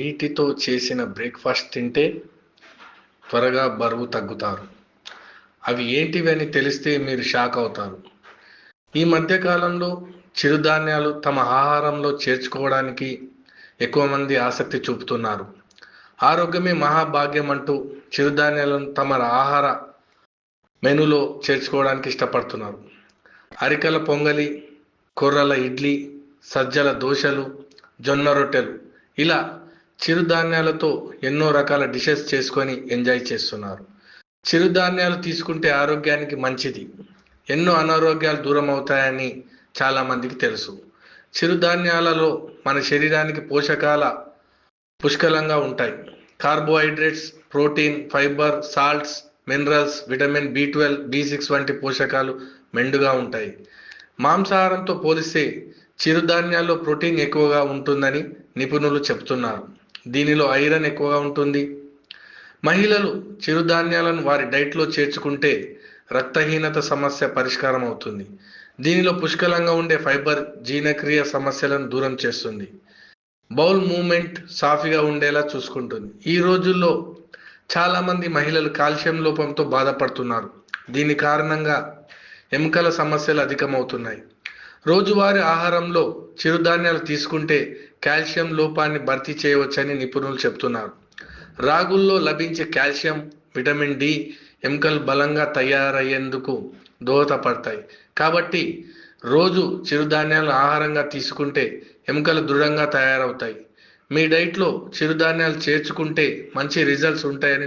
వీటితో చేసిన బ్రేక్ఫాస్ట్ తింటే త్వరగా బరువు తగ్గుతారు. అవి ఏంటివి అని తెలిస్తే మీరు షాక్ అవుతారు. ఈ మధ్యకాలంలో చిరుధాన్యాలు తమ ఆహారంలో చేర్చుకోవడానికి ఎక్కువ మంది ఆసక్తి చూపుతున్నారు. ఆరోగ్యమే మహాభాగ్యం అంటూ చిరుధాన్యాలను తమ ఆహార మెనులో చేర్చుకోవడానికి ఇష్టపడుతున్నారు. అరికల పొంగలి కొర్రల ఇడ్లీ సజ్జల దోశలు జొన్న రొట్టెలు ఇలా చిరుధాన్యాలతో ఎన్నో రకాల డిషెస్ చేసుకొని ఎంజాయ్ చేస్తున్నారు. చిరుధాన్యాలు తీసుకుంటే ఆరోగ్యానికి మంచిది. ఎన్నో అనారోగ్యాలు దూరం అవుతాయని చాలామందికి తెలుసు. చిరుధాన్యాలలో మన శరీరానికి పోషకాల పుష్కలంగా ఉంటాయి. Carbohydrates protein fibre salts minerals vitamin B twelve B six వంటి పోషకాలు మెండుగా ఉంటాయి. మాంసాహారంతో పోలిస్తే చిరుధాన్యాల్లో ప్రోటీన్ ఎక్కువగా ఉంటుందని నిపుణులు చెబుతున్నారు దీనిలో ఐరన్ ఎక్కువగా ఉంటుంది. మహిళలు చిరుధాన్యాలను వారి డైట్లో చేర్చుకుంటే రక్తహీనత సమస్య పరిష్కారం అవుతుంది. దీనిలో పుష్కలంగా ఉండే ఫైబర్ జీర్ణక్రియ సమస్యలను దూరం చేస్తుంది. బౌల్ మూమెంట్ సాఫీగా ఉండేలా చూసుకుంటుంది. ఈ రోజుల్లో చాలామంది మహిళలు కాల్షియం లోపంతో బాధపడుతున్నారు. దీని కారణంగా ఎముకల సమస్యలు అధికమవుతున్నాయి. రోజువారీ ఆహారంలో చిరుధాన్యాలు తీసుకుంటే కాల్షియం లోపాన్ని భర్తీ చేయవచ్చని నిపుణులు చెబుతున్నారు రాగుల్లో లభించే కాల్షియం విటమిన్ డి ఎముకలు బలంగా తయారయ్యేందుకు దోహదపడతాయి. కాబట్టి రోజు చిరుధాన్యాలను ఆహారంగా తీసుకుంటే ఎముకలు దృఢంగా తయారవుతాయి. మీ డైట్లో చిరుధాన్యాలు చేర్చుకుంటే మంచి రిజల్ట్స్ ఉంటాయని